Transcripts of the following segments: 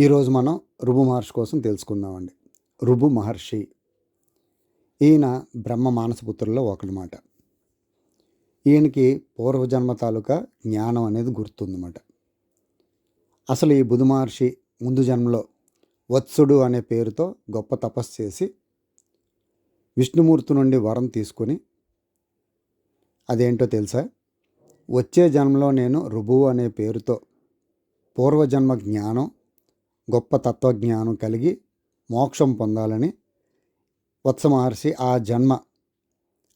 ఈరోజు మనం రుబు మహర్షి కోసం తెలుసుకుందామండి. రుబు మహర్షి. ఈయన బ్రహ్మ మానసపుత్రుల్లో ఒకనమాట ఈయనకి పూర్వజన్మ తాలూకా జ్ఞానం అనేది గుర్తుందన్నమాట అసలు ఈ బుధ మహర్షి ముందు జన్మలో వత్సుడు అనే పేరుతో గొప్ప తపస్సు చేసి విష్ణుమూర్తి నుండి వరం తీసుకుని అదేంటో తెలుసా? వచ్చే జన్మలో నేను రుబువు అనే పేరుతో పూర్వజన్మ జ్ఞానం గొప్ప తత్వజ్ఞానం కలిగి మోక్షం పొందాలని వత్స మహర్షి ఆ జన్మ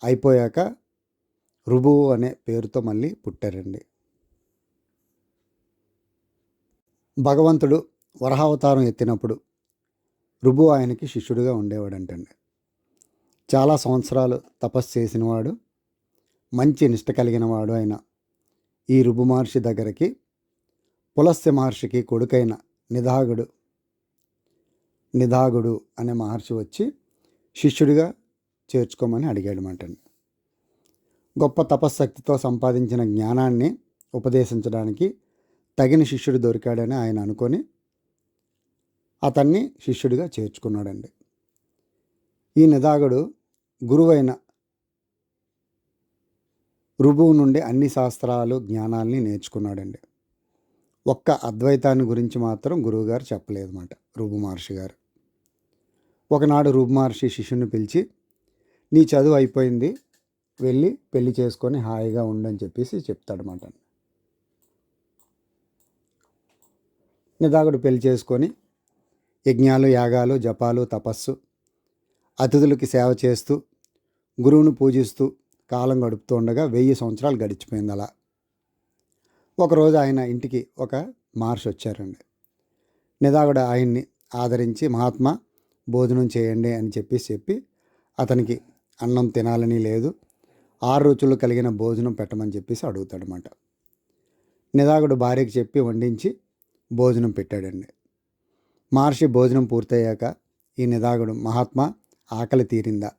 అయిపోయాక రుబువు అనే పేరుతో మళ్ళీ పుట్టారండి. భగవంతుడు వరహావతారం ఎత్తినప్పుడు రుబు ఆయనకి శిష్యుడిగా ఉండేవాడంటండి. చాలా సంవత్సరాలు తపస్సు చేసినవాడు మంచి నిష్ట కలిగిన వాడు ఆయన ఈ రుబు మహర్షి దగ్గరికి పులస్య మహర్షికి కొడుకైన నిదాగుడు నిదాగుడు అనే మహర్షి వచ్చి శిష్యుడిగా చేర్చుకోమని అడిగాడనమాటండి గొప్ప తపశ్శక్తితో సంపాదించిన జ్ఞానాన్ని ఉపదేశించడానికి తగిన శిష్యుడు దొరికాడని ఆయన అనుకొని అతన్ని శిష్యుడిగా చేర్చుకున్నాడండి. ఈ నిదాగుడు గురువైన రుబువు నుండి అన్ని శాస్త్రాలు జ్ఞానాల్ని నేర్చుకున్నాడండి. ఒక్క అద్వైతాన్ని గురించి మాత్రం గురువుగారు చెప్పలేదన్నమాట రూపు మహర్షి గారు. ఒకనాడు రూపు మహర్షి శిష్యుని పిలిచి నీ చదువు అయిపోయింది వెళ్ళి పెళ్ళి చేసుకొని హాయిగా ఉండని చెప్పేసి చెప్తాడనమాట నిదాగుడు పెళ్ళి చేసుకొని యజ్ఞాలు యాగాలు జపాలు తపస్సు అతిథులకి సేవ చేస్తూ గురువును పూజిస్తూ కాలం గడుపుతూ ఉండగా వెయ్యి సంవత్సరాలు గడిచిపోయింది అలా ఒకరోజు ఆయన ఇంటికి ఒక మహర్షి వచ్చారండి. నిదాగుడు ఆయన్ని ఆదరించి మహాత్మా భోజనం చేయండి అని చెప్పేసి చెప్పి అతనికి అన్నం తినాలని లేదు ఆరు రుచులు కలిగిన భోజనం పెట్టమని చెప్పేసి అడుగుతాడనమాట నిదాగుడు భార్యకి చెప్పి వండించి భోజనం పెట్టాడండి. మహర్షి భోజనం పూర్తయ్యాక ఈ నిదాగుడు మహాత్మా ఆకలి తీరిందా?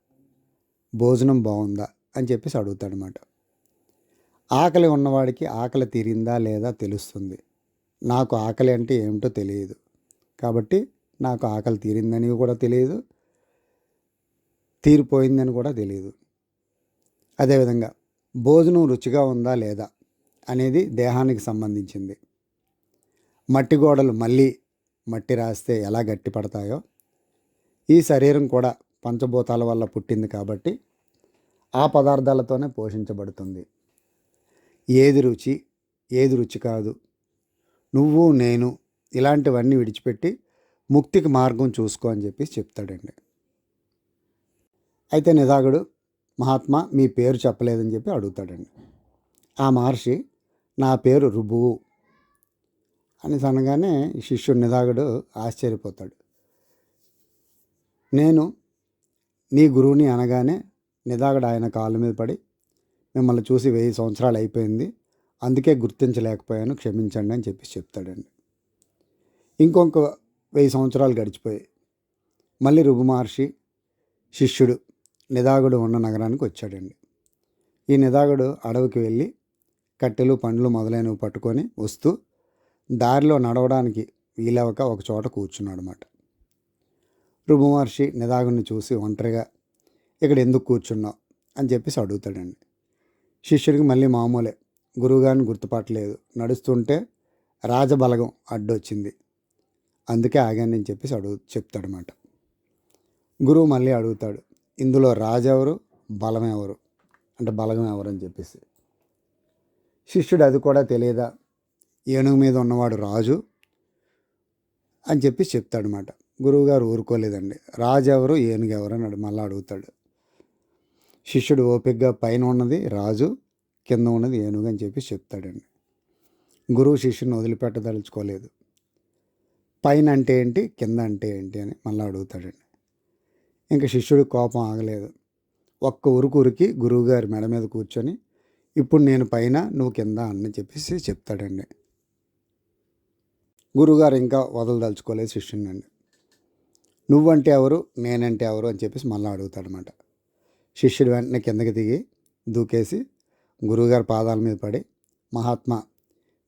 భోజనం బాగుందా? అని చెప్పేసి అడుగుతాడనమాట ఆకలి ఉన్నవాడికి ఆకలి తీరిందా లేదా తెలుస్తుంది. నాకు ఆకలి అంటే ఏమిటో తెలియదు. కాబట్టి నాకు ఆకలి తీరిందని కూడా తెలియదు. తీరిపోయిందని కూడా తెలియదు. అదేవిధంగా భోజనం రుచిగా ఉందా లేదా అనేది దేహానికి సంబంధించింది. మట్టి గోడలు మళ్ళీ మట్టి రాస్తే ఎలా గట్టిపడతాయో ఈ శరీరం కూడా పంచభూతాల వల్ల పుట్టింది కాబట్టి ఆ పదార్థాలతోనే పోషించబడుతుంది. ఏది రుచి ఏది రుచి కాదు. నువ్వు నేను ఇలాంటివన్నీ విడిచిపెట్టి ముక్తికి మార్గం చూసుకో అని చెప్పి చెప్తాడండి. అయితే నిదాగుడు మహాత్మా మీ పేరు చెప్పలేదని చెప్పి అడుగుతాడండి. ఆ మహర్షి నా పేరు రుబువు అని అనగానే శిష్యుడు నిదాగుడు ఆశ్చర్యపోతాడు. నేను నీ గురువుని అనగానే నిదాగడు ఆయన కాళ్ళ మీద పడి మిమ్మల్ని చూసి వెయ్యి సంవత్సరాలు అయిపోయింది. అందుకే గుర్తించలేకపోయాను. క్షమించండి అని చెప్పి చెప్తాడండి. ఇంకొక వెయ్యి సంవత్సరాలు గడిచిపోయాయి. మళ్ళీ రుగు మహర్షి శిష్యుడు నిదాగుడు ఉన్న నగరానికి వచ్చాడండి. ఈ నిదాగుడు అడవికి వెళ్ళి కట్టెలు పండ్లు మొదలైనవి పట్టుకొని వస్తూ దారిలో నడవడానికి వీలవక ఒక చోట కూర్చున్నాడు అనమాట రుబు మహర్షి నిదాగుడిని చూసి ఒంటరిగా ఇక్కడ ఎందుకు కూర్చున్నావు? అని చెప్పేసి అడుగుతాడండి. శిష్యుడికి మళ్ళీ మామూలే. గురువుగారిని గుర్తుపట్టలేదు. నడుస్తుంటే రాజబలగం అడ్డొచ్చింది. అందుకే ఆగానని చెప్పేసి అడుగు చెప్తాడనమాట గురువు మళ్ళీ అడుగుతాడు ఇందులో రాజు ఎవరు బలం ఎవరు అంటే బలగం ఎవరు అని చెప్పేసి. శిష్యుడు అది కూడా తెలియదా? ఏనుగు మీద ఉన్నవాడు రాజు? అని చెప్పి చెప్తాడనమాట గురువుగారు ఊరుకోలేదండి. రాజు ఎవరు ఏనుగు ఎవరు అని మళ్ళీ అడుగుతాడు. శిష్యుడు ఓపికగా పైన ఉన్నది రాజు కింద ఉన్నది ఏనుగు అని చెప్పి చెప్తాడండి. గురువు శిష్యుని వదిలిపెట్టదలుచుకోలేదు. పైన అంటే ఏంటి? కింద అంటే ఏంటి అని మళ్ళీ అడుగుతాడండి. ఇంకా శిష్యుడు కోపం ఆగలేదు. ఒక్క ఉరుకు ఉరికి గురువుగారి మెడ మీద కూర్చొని ఇప్పుడు నేను పైన నువ్వు కింద అని చెప్పేసి చెప్తాడండి. గురువుగారు ఇంకా వదలదలుచుకోలేదు శిష్యుని అండి నువ్వంటే ఎవరు? నేనంటే ఎవరు? అని చెప్పేసి మళ్ళీ అడుగుతాడనమాట శిష్యుడు వెంటనే కిందకి దిగి దూకేసి గురువుగారి పాదాల మీద పడి మహాత్మా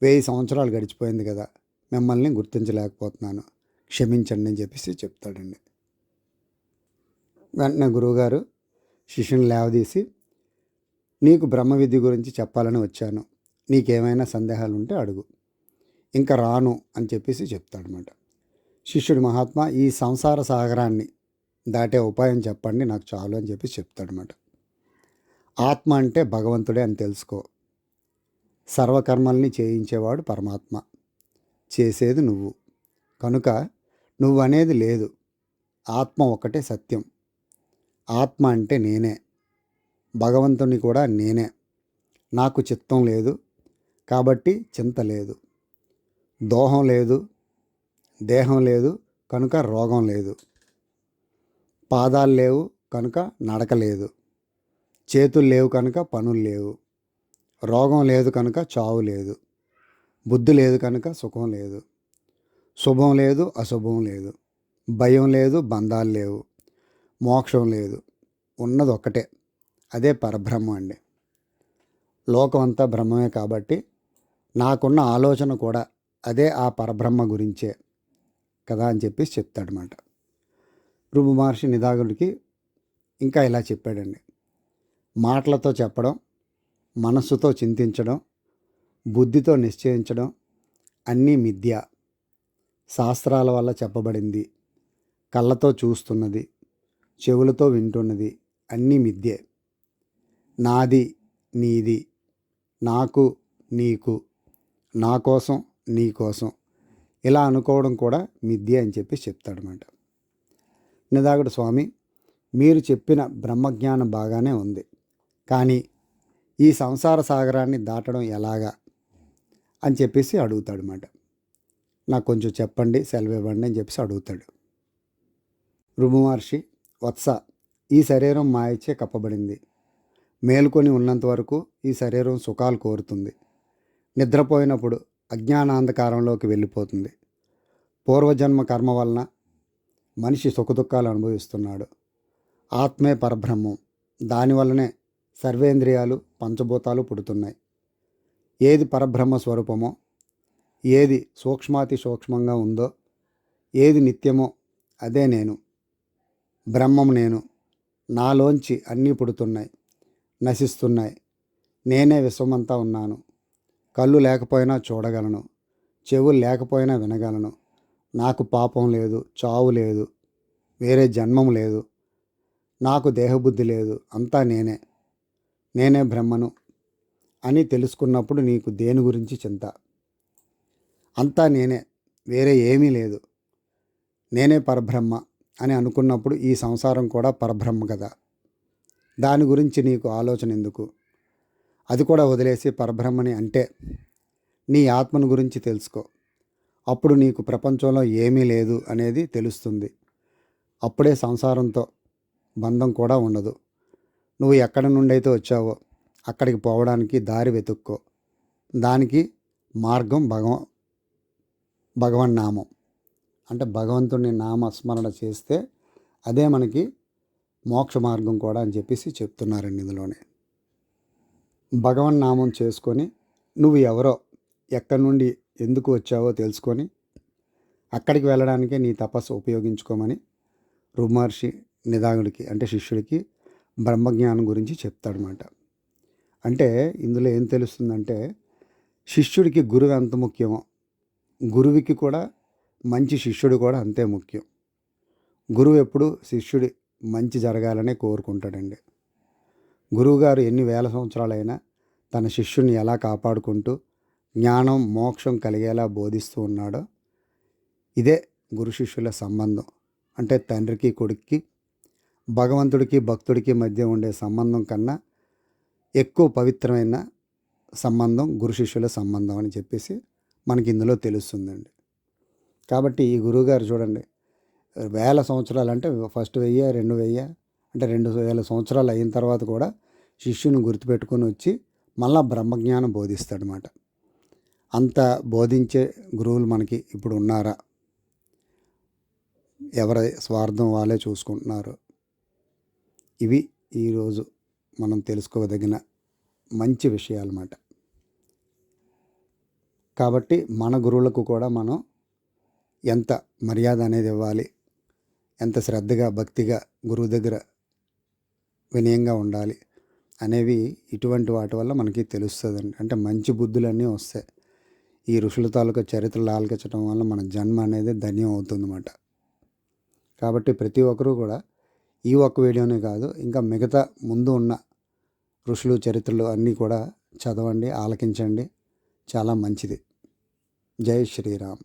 వెయ్యి సంవత్సరాలు గడిచిపోయింది కదా మిమ్మల్ని గుర్తించలేకపోతున్నాను క్షమించండి అని చెప్పేసి చెప్తాడండి. వెంటనే గురువుగారు శిష్యుని లేవదీసి నీకు బ్రహ్మ విద్య గురించి చెప్పాలని వచ్చాను నీకేమైనా సందేహాలు ఉంటే అడుగు ఇంకా రాను అని చెప్పేసి చెప్తాడనమాట శిష్యుడు మహాత్మా ఈ సంసార సాగరాన్ని దాటే ఉపాయం చెప్పండి నాకు చాలు అని చెప్పి చెప్తాడనమాట ఆత్మ అంటే భగవంతుడే అని తెలుసుకో. సర్వకర్మల్ని చేయించేవాడు పరమాత్మ. చేసేది నువ్వు. కనుక నువ్వు అనేది లేదు. ఆత్మ ఒకటే సత్యం. ఆత్మ అంటే నేనే. భగవంతుని కూడా నేనే. నాకు చిత్తం లేదు. కాబట్టి చింత లేదు. దోహం లేదు. దేహం లేదు. కనుక రోగం లేదు. పాదాలు లేవు. కనుక నడక లేదు. చేతులు లేవు కనుక పనులు లేవు. రోగం లేదు కనుక చావు లేదు. బుద్ధి లేదు కనుక సుఖం లేదు. శుభం లేదు అశుభం లేదు. భయం లేదు బంధాలు లేవు. మోక్షం లేదు. ఉన్నది ఒక్కటే. అదే పరబ్రహ్మం అండి. లోకం అంతా బ్రహ్మమే కాబట్టి నాకున్న ఆలోచన కూడా అదే ఆ పరబ్రహ్మ గురించే కదా అని చెప్పేసి చెప్తాడనమాట రుబు మహర్షి నిదాగుడికి ఇంకా ఇలా చెప్పాడండి. మాటలతో చెప్పడం మనస్సుతో చింతించడం బుద్ధితో నిశ్చయించడం అన్నీ మిథ్య. శాస్త్రాల వల్ల చెప్పబడింది. కళ్ళతో చూస్తున్నది చెవులతో వింటున్నది అన్నీ మిథ్యే. నాది నీది నాకు నీకు నా కోసం నీ కోసం. ఇలా అనుకోవడం కూడా మిథ్య అని చెప్పి చెప్తాడనమాట నిదాగుడు స్వామి మీరు చెప్పిన బ్రహ్మజ్ఞానం బాగానే ఉంది. కానీ ఈ సంసార సాగరాన్ని దాటడం ఎలాగా అని చెప్పేసి అడుగుతాడు అన్నమాట నాకు కొంచెం చెప్పండి సెలవు ఇవ్వండి అని చెప్పేసి అడుగుతాడు. రుమహర్షి వత్స ఈ శరీరం మాయచే కప్పబడింది. మేలుకొని ఉన్నంత వరకు ఈ శరీరం సుఖాలు కోరుతుంది. నిద్రపోయినప్పుడు అజ్ఞానాంధకారంలోకి వెళ్ళిపోతుంది. పూర్వజన్మ కర్మ వలన మనిషి సుఖదుఖాలు అనుభవిస్తున్నాడు. ఆత్మే పరబ్రహ్మం. దానివల్లనే సర్వేంద్రియాలు పంచభూతాలు పుడుతున్నాయి. ఏది పరబ్రహ్మ స్వరూపమో ఏది సూక్ష్మాతి సూక్ష్మంగా ఉందో ఏది నిత్యమో అదే నేను. బ్రహ్మం నేను. నాలోంచి అన్నీ పుడుతున్నాయి నశిస్తున్నాయి. నేనే విశ్వమంతా ఉన్నాను. కళ్ళు లేకపోయినా చూడగలను. చెవులు లేకపోయినా వినగలను. నాకు పాపం లేదు చావు లేదు వేరే జన్మం లేదు. నాకు దేహబుద్ధి లేదు అంతా నేనే. నేనే బ్రహ్మను అని తెలుసుకున్నప్పుడు నీకు దేని గురించి చింత? అంతా నేనే వేరే ఏమీ లేదు. నేనే పరబ్రహ్మ అని అనుకున్నప్పుడు ఈ సంసారం కూడా పరబ్రహ్మ కదా. దాని గురించి నీకు ఆలోచన ఎందుకు? అది కూడా వదిలేసి పరబ్రహ్మని అంటే నీ ఆత్మను గురించి తెలుసుకో. అప్పుడు నీకు ప్రపంచంలో ఏమీ లేదు అనేది తెలుస్తుంది. అప్పుడే సంసారంతో బంధం కూడా ఉండదు. నువ్వు ఎక్కడి నుండి అయితే వచ్చావో అక్కడికి పోవడానికి దారి వెతుక్కో. దానికి మార్గం భగవ భగవన్నామం అంటే భగవంతుని నామస్మరణ చేస్తే అదే మనకి మోక్ష మార్గం కూడా అని చెప్పేసి చెప్తున్నారండి ఇందులోనే. భగవన్నామం చేసుకొని నువ్వు ఎవరో ఎక్కడి నుండి ఎందుకు వచ్చావో తెలుసుకొని అక్కడికి వెళ్ళడానికే నీ తపస్సు ఉపయోగించుకోమని రుమహర్షి నిదాగుడికి అంటే శిష్యుడికి బ్రహ్మజ్ఞానం గురించి చెప్తాడనమాట అంటే ఇందులో ఏం తెలుస్తుందంటే శిష్యుడికి గురువు ఎంత ముఖ్యమో గురువుకి కూడా మంచి శిష్యుడు కూడా అంతే ముఖ్యం. గురువు ఎప్పుడు శిష్యుడి మంచి జరగాలనే కోరుకుంటాడండి. గురువుగారు ఎన్ని వేల సంవత్సరాలైనా తన శిష్యుని ఎలా కాపాడుకుంటూ జ్ఞానం మోక్షం కలిగేలా బోధిస్తూ ఉన్నాడో ఇదే గురు శిష్యుల సంబంధం. అంటే తండ్రికి కొడుక్కి భగవంతుడికి భక్తుడికి మధ్య ఉండే సంబంధం కన్నా ఎక్కువ పవిత్రమైన సంబంధం గురు శిష్యుల సంబంధం అని చెప్పేసి మనకి ఇందులో తెలుస్తుందండి. కాబట్టి ఈ గురువుగారు చూడండి వేల సంవత్సరాలు అంటే ఫస్ట్ వెయ్యి రెండు వెయ్యి అంటే రెండు వేల సంవత్సరాలు అయిన తర్వాత కూడా శిష్యుని గుర్తుపెట్టుకొని వచ్చి మళ్ళా బ్రహ్మజ్ఞానం బోధిస్తాడనమాట అంత బోధించే గురువులు మనకి ఇప్పుడు ఉన్నారా? ఎవరి స్వార్థం వాళ్ళే చూసుకుంటున్నారు? ఇవి ఈరోజు మనం తెలుసుకోదగిన మంచి విషయాలు అన్నమాట కాబట్టి మన గురువులకు కూడా మనం ఎంత మర్యాద అనేది ఇవ్వాలి ఎంత శ్రద్ధగా భక్తిగా గురువు దగ్గర వినయంగా ఉండాలి అనేవి ఇటువంటి వాటి వల్ల మనకి తెలుస్తుందండి. అంటే మంచి బుద్ధులన్నీ వస్తాయి. ఈ ఋషుల తాలూకా చరిత్రలు ఆలకించడం వల్ల మన జన్మ అనేది ధన్యం అవుతుందన్నమాట. కాబట్టి ప్రతి ఒక్కరూ కూడా ఈ ఒక్క వీడియోనే కాదు ఇంకా మిగతా ముందు ఉన్న ఋషులు చరిత్రలు అన్నీ కూడా చదవండి ఆలకించండి. చాలా మంచిది. జై శ్రీరామ్.